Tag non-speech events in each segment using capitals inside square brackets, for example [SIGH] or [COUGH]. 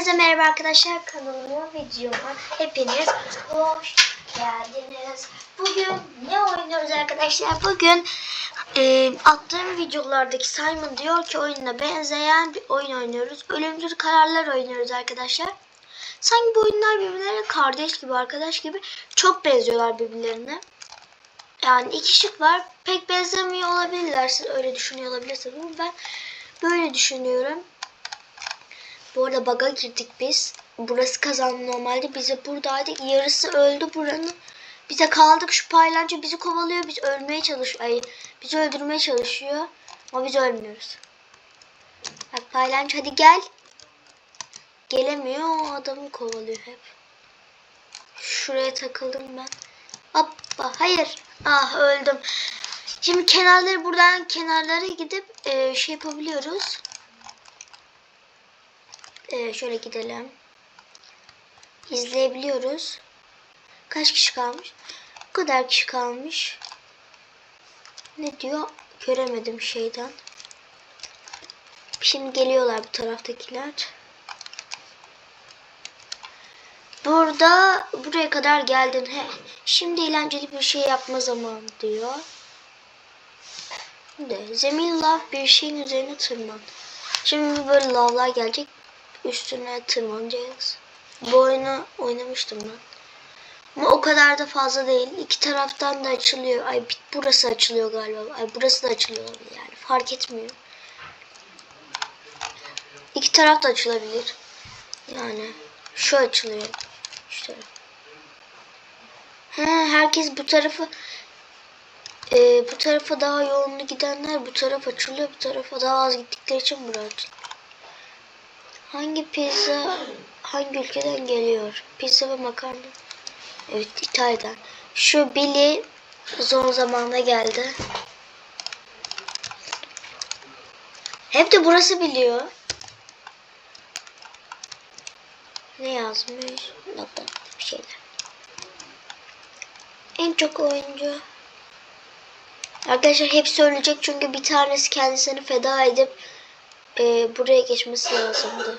Hepinize merhaba arkadaşlar kanalıma videoma hepiniz hoş geldiniz. Bugün ne oynuyoruz arkadaşlar? Bugün e, attığım videolardaki Simon diyor ki oyununa benzeyen bir oyun oynuyoruz. Ölümcül kararlar oynuyoruz arkadaşlar. Sanki bu oyunlar birbirlerine kardeş gibi arkadaş gibi çok benziyorlar birbirlerine. Yani iki şık var. Pek benzemiyor olabilirler. Siz öyle düşünüyor olabilirsiniz ben böyle düşünüyorum. Bu arada baga girdik biz. Burası kazandı normalde. Bize buradaydık. Yarısı öldü buranın. Bize kaldık şu paylancı bizi kovalıyor. Biz ölmeye çalışıyor. Ay, bizi öldürmeye çalışıyor. Ama biz ölmüyoruz. Bak paylancı hadi gel. Gelemiyor. Adamı kovalıyor hep. Şuraya takıldım ben. Hoppa hayır. Ah öldüm. Şimdi kenarları buradan kenarlara gidip e, şey yapabiliyoruz. Ee, şöyle gidelim. İzleyebiliyoruz. Kaç kişi kalmış? Bu kadar kişi kalmış. Ne diyor? Göremedim şeyden. Şimdi geliyorlar bu taraftakiler. Burada buraya kadar geldin. He, şimdi eğlenceli bir şey yapma zamanı diyor. De, zemin lav bir şeyin üzerine tırman. Şimdi böyle lavlar gelecek üstüne tırmanacağız. Bu oyunu oynamıştım ben. Ama o kadar da fazla değil. İki taraftan da açılıyor. Ay burası açılıyor galiba. Ay burası da açılıyor yani. Fark etmiyor. İki taraf da açılabilir. Yani şu açılıyor. Şu taraf. He, herkes bu tarafı e, bu tarafa daha yoğunlu gidenler bu taraf açılıyor. Bu tarafa daha az gittikleri için burası açılıyor. Hangi pizza hangi ülkeden geliyor? Pizza ve makarna. Evet İtalya'dan. Şu Billy son zamanda geldi. Hep de burası biliyor. Ne yazmış? Nokta bir şeyler. En çok oyuncu. Arkadaşlar hepsi ölecek çünkü bir tanesi kendisini feda edip e, buraya geçmesi lazımdı.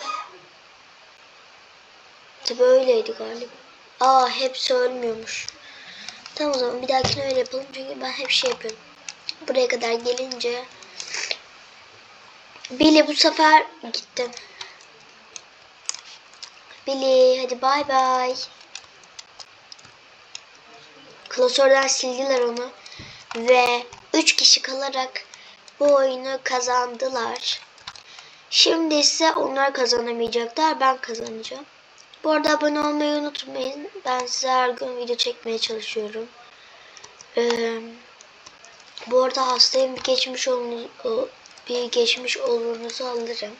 Tabi öyleydi galiba. Aa hepsi ölmüyormuş. Tamam o zaman bir dahakine öyle yapalım çünkü ben hep şey yapıyorum. Buraya kadar gelince Billy bu sefer gittim. Billy hadi bay bay. Klasörden sildiler onu. Ve 3 kişi kalarak bu oyunu kazandılar. Şimdi ise onlar kazanamayacaklar. Ben kazanacağım. Bu arada abone olmayı unutmayın. Ben size her gün video çekmeye çalışıyorum. Ee, bu arada hastayım bir geçmiş olun bir geçmiş olunuzu alırım.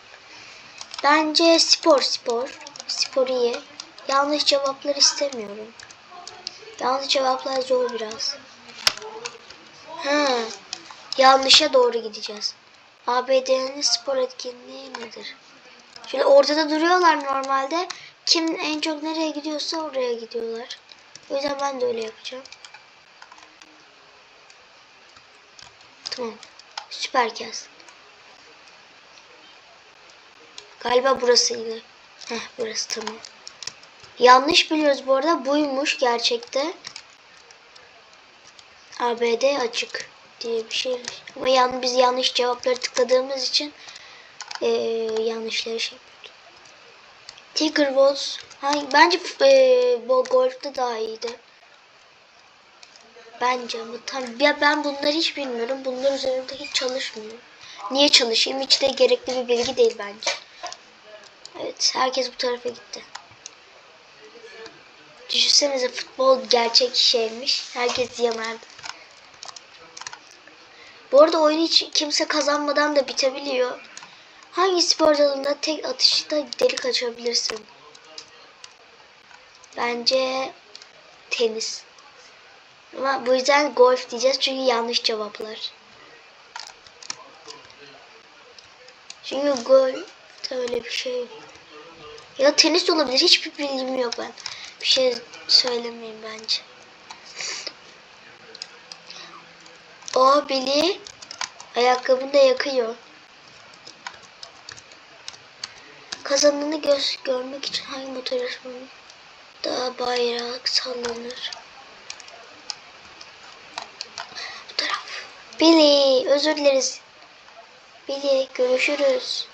Bence spor spor. Spor iyi. Yanlış cevaplar istemiyorum. Yanlış cevaplar zor biraz. Ha, yanlışa doğru gideceğiz. ABD'nin spor etkinliği nedir? Şöyle ortada duruyorlar normalde. Kim en çok nereye gidiyorsa oraya gidiyorlar. O yüzden ben de öyle yapacağım. Tamam. Süper kez. Galiba burasıydı. Heh burası tamam. Yanlış biliyoruz bu arada. Buymuş gerçekte. ABD açık diye bir şey. Ama yani biz yanlış cevapları tıkladığımız için ee, yanlışları şey yapıyorduk. Tiger Woods. Hangi, bence ee, golf'te daha iyiydi. Bence ama tabii ya ben bunları hiç bilmiyorum. Bunlar üzerinde hiç çalışmıyorum. Niye çalışayım? Hiç de gerekli bir bilgi değil bence. Evet, herkes bu tarafa gitti. Düşünsenize futbol gerçek şeymiş. Herkes yanardı. Bu arada oyun hiç kimse kazanmadan da bitebiliyor. Hangi spor dalında tek atışta delik açabilirsin? Bence tenis. Ama bu yüzden golf diyeceğiz çünkü yanlış cevaplar. Çünkü gol öyle bir şey. Ya tenis olabilir. Hiçbir bilgim yok ben. Bir şey söylemeyeyim bence. O Billy ayakkabını da yakıyor. Kazananı göz görmek için hangi motor yarışmanın daha bayrak sallanır? Bu taraf. Billy özür dileriz. Billy görüşürüz.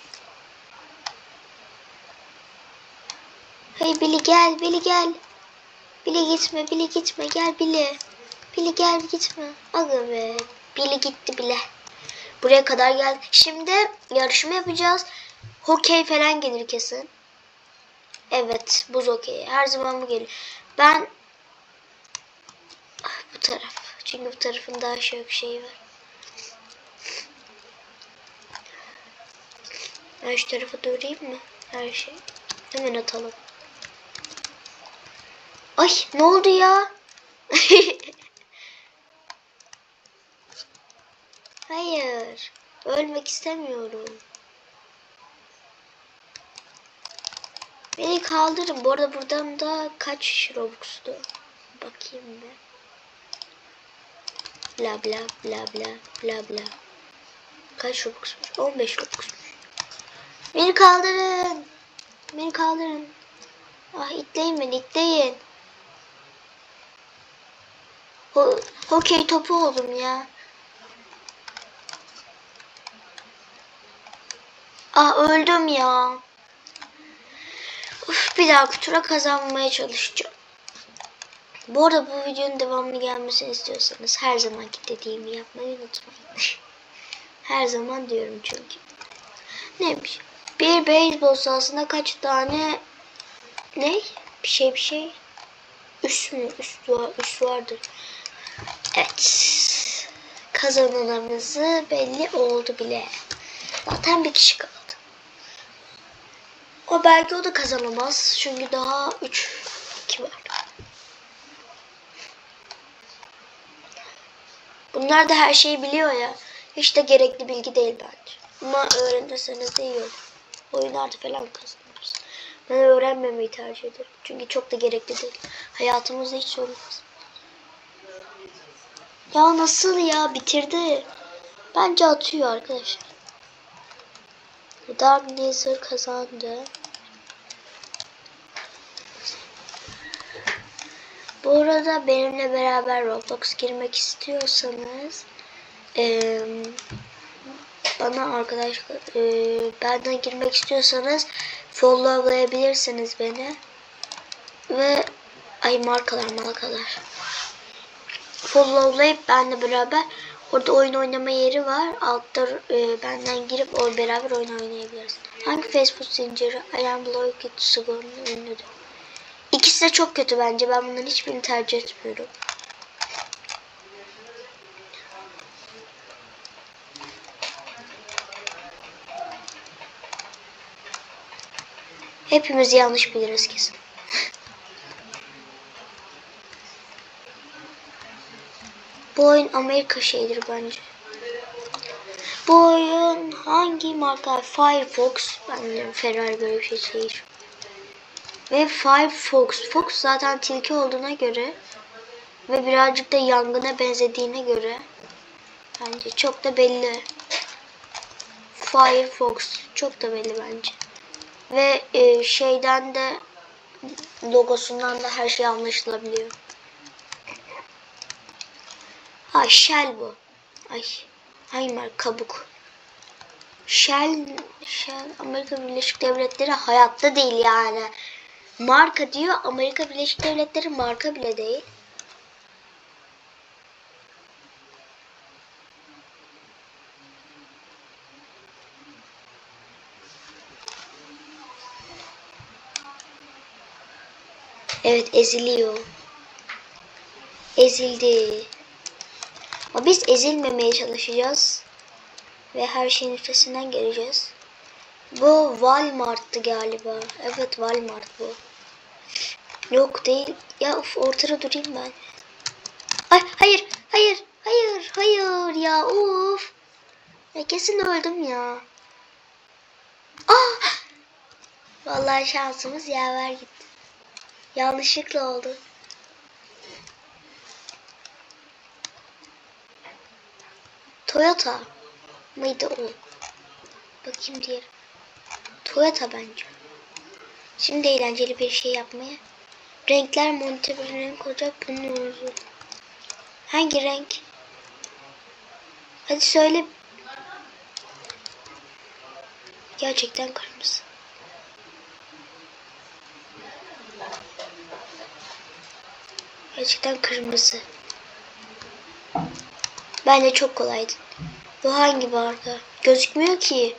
Hey Billy gel Billy gel. Billy gitme Billy gitme gel Billy. Billy gel gitme. Aga be. Billy gitti bile. Buraya kadar geldi. Şimdi yarışma yapacağız. Hokey falan gelir kesin. Evet buz hokeyi. Her zaman bu gelir. Ben Ah, bu taraf. Çünkü bu tarafın daha çok şeyi var. Ben şu tarafa doğrayayım mı? Her şey. Hemen atalım. Ay ne oldu ya? [LAUGHS] Hayır. Ölmek istemiyorum. Beni kaldırın. Bu arada buradan da kaç Robux'tu? Bakayım bir. Bla bla bla bla bla bla. Kaç Robux'muş? 15 Robux'muş. Beni kaldırın. Beni kaldırın. Ah itleyin beni itleyin. Ho hokey topu oldum ya. Ah öldüm ya. Uf, bir daha tura kazanmaya çalışacağım. Bu arada bu videonun devamlı gelmesini istiyorsanız her zamanki dediğimi yapmayı unutmayın. [LAUGHS] her zaman diyorum çünkü. Neymiş? Bir beyzbol sahasında kaç tane ne? Bir şey bir şey. Üst mü? Üst var, üst vardır. Evet. Kazananımızı belli oldu bile. Zaten bir kişi kaldı. O belki o da kazanamaz. Çünkü daha 3 2 var. Bunlar da her şeyi biliyor ya. Hiç de gerekli bilgi değil bence. Ama öğrenirseniz de iyi olur. Oyunlarda falan kazanırız. Ben öğrenmemeyi tercih ederim. Çünkü çok da gerekli değil. Hayatımızda hiç olmaz. Ya nasıl ya bitirdi. Bence atıyor arkadaşlar. Dark Nether kazandı. Bu arada benimle beraber Roblox girmek istiyorsanız eee, bana arkadaşlar eee, benden girmek istiyorsanız followlayabilirsiniz beni ve ay markalar markalar followlayıp benle beraber orada oyun oynama yeri var. Altta e, benden girip o beraber oyun oynayabiliriz. Hangi Facebook zinciri Ayağım Blow Kit Sugor'un ünlüdür? İkisi de çok kötü bence. Ben bunların hiçbirini tercih etmiyorum. Hepimiz yanlış biliriz kesin. Bu oyun Amerika şeyidir bence. Bu oyun hangi marka? Firefox. Ben bilmiyorum Ferrari böyle bir şey değil. Ve Firefox. Fox zaten tilki olduğuna göre ve birazcık da yangına benzediğine göre bence çok da belli. Firefox çok da belli bence. Ve e, şeyden de logosundan da her şey anlaşılabiliyor. Ha Shell bu. Ay. Marka? Kabuk. Shell, Shell Amerika Birleşik Devletleri hayatta değil yani. Marka diyor Amerika Birleşik Devletleri marka bile değil. Evet eziliyor. Ezildi. Ama biz ezilmemeye çalışacağız. Ve her şeyin üstesinden geleceğiz. Bu Walmart'tı galiba. Evet Walmart bu. Yok değil. Ya of ortada durayım ben. Ay hayır hayır hayır hayır ya of. Ya kesin öldüm ya. Ah! Vallahi şansımız yaver gitti. Yanlışlıkla oldu. Toyota mıydı o? Bakayım diğer. Toyota bence. Şimdi eğlenceli bir şey yapmaya. Renkler monte bir renk olacak. Bunun uzun. Hangi renk? Hadi söyle. Gerçekten kırmızı. Gerçekten kırmızı. Bence çok kolaydı. Bu hangi barda? Gözükmüyor ki.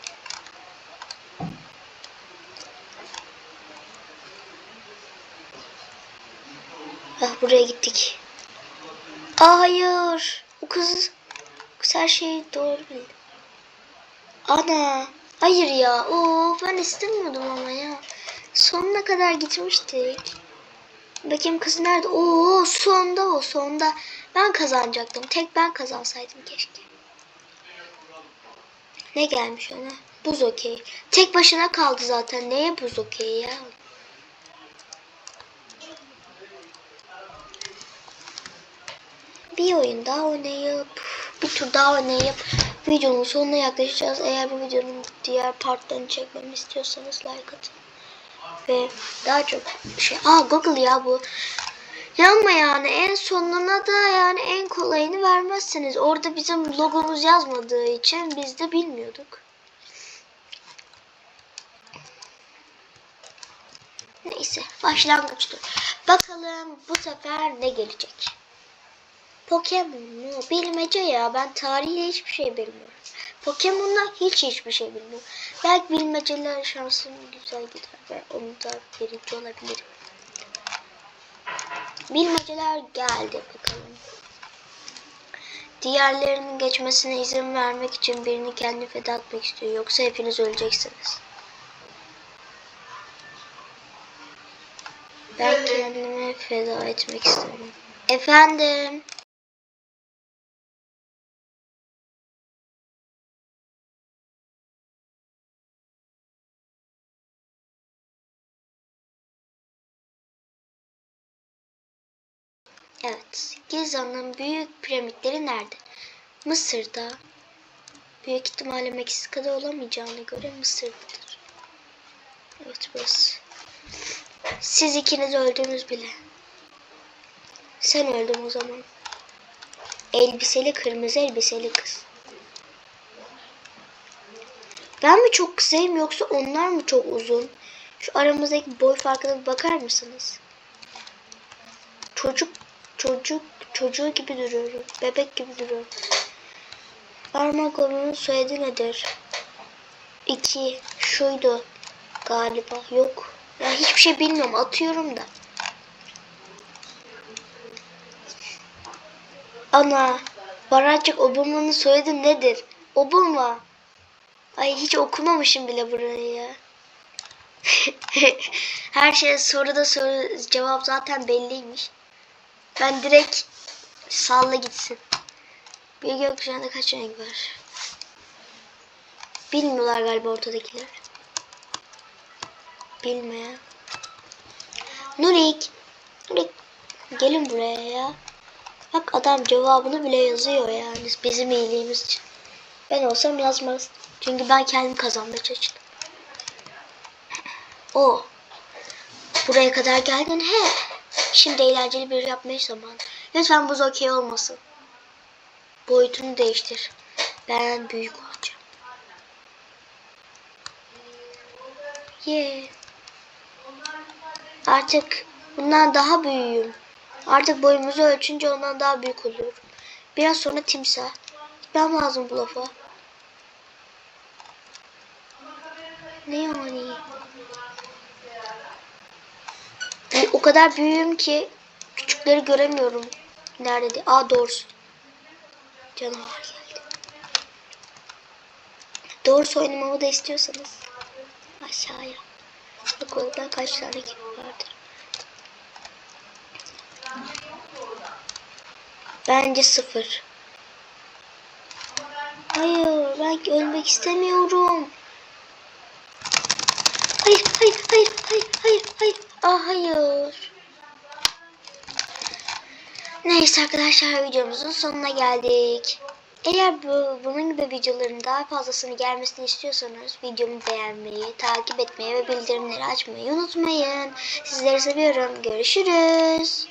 Ah buraya gittik. Aa, hayır. O kız, kız her şeyi doğru bildi. Ana. Hayır ya. Oo, ben istemiyordum ama ya. Sonuna kadar gitmiştik. Bakayım kız nerede? Oo sonda o sonda. Ben kazanacaktım. Tek ben kazansaydım keşke. Ne gelmiş ona? Buz okey. Tek başına kaldı zaten. Neye buz okey ya? Bir oyun daha oynayıp bir tur daha oynayıp videonun sonuna yaklaşacağız. Eğer bu videonun diğer partlarını çekmemi istiyorsanız like atın. Ve daha çok şey aa Google ya bu. Yanma yani en sonuna da yani en kolayını vermezsiniz. Orada bizim logomuz yazmadığı için biz de bilmiyorduk. Neyse başlangıçtır. Bakalım bu sefer ne gelecek? Pokemon mu? Bilmece ya. Ben tarihi hiçbir şey bilmiyorum. Pokemon'la hiç hiçbir şey bilmiyorum. Belki bilmeceler şansım güzel gider ve onu da birinci olabilirim. Bilmeceler geldi bakalım. Diğerlerinin geçmesine izin vermek için birini kendi feda etmek istiyor. Yoksa hepiniz öleceksiniz. Ben kendimi feda etmek istedim. Efendim. Evet. Giza'nın büyük piramitleri nerede? Mısır'da. Büyük ihtimalle Meksika'da olamayacağına göre Mısır'dadır. Evet burası. Siz ikiniz öldünüz bile. Sen öldün o zaman. Elbiseli kırmızı elbiseli kız. Ben mi çok kısayım yoksa onlar mı çok uzun? Şu aramızdaki boy farkına bir bakar mısınız? Çocuk çocuk çocuğu gibi duruyorum. Bebek gibi duruyorum. Armagon'un soyadı nedir? İki. Şuydu. Galiba. Yok. Ya hiçbir şey bilmiyorum. Atıyorum da. Ana. Baracık Obama'nın soyadı nedir? Obama. Ay hiç okumamışım bile burayı ya. [LAUGHS] Her şey soruda soru cevap zaten belliymiş. Ben direkt salla gitsin. Bir gökkuşağında kaç renk var? Bilmiyorlar galiba ortadakiler. Bilmeyen. Nurik. Nurik. Gelin buraya ya. Bak adam cevabını bile yazıyor yani bizim iyiliğimiz için. Ben olsam yazmaz. Çünkü ben kendim kazanmaya çalıştım. [LAUGHS] O. Buraya kadar geldin he. Şimdi eğlenceli bir yapmaya zaman. Lütfen buz okey olmasın. Boyutunu değiştir. Ben büyük olacağım. Yeah. Artık bundan daha büyüğüm. Artık boyumuzu ölçünce ondan daha büyük oluyorum. Biraz sonra timsah. Ben lazım bu lafa. Ne yani? E, o kadar büyüğüm ki küçükleri göremiyorum. Nerede? Aa doğrusu. Canavar geldi. Doğrusu oynamamı da istiyorsanız aşağıya. Bak orada kaç tane gibi vardır. Bence sıfır. Hayır ben ölmek istemiyorum. Hayır hayır hayır hayır hayır hayır. Ah hayır. Neyse arkadaşlar videomuzun sonuna geldik. Eğer bu, bunun gibi videoların daha fazlasını gelmesini istiyorsanız videomu beğenmeyi, takip etmeyi ve bildirimleri açmayı unutmayın. Sizleri seviyorum. Görüşürüz.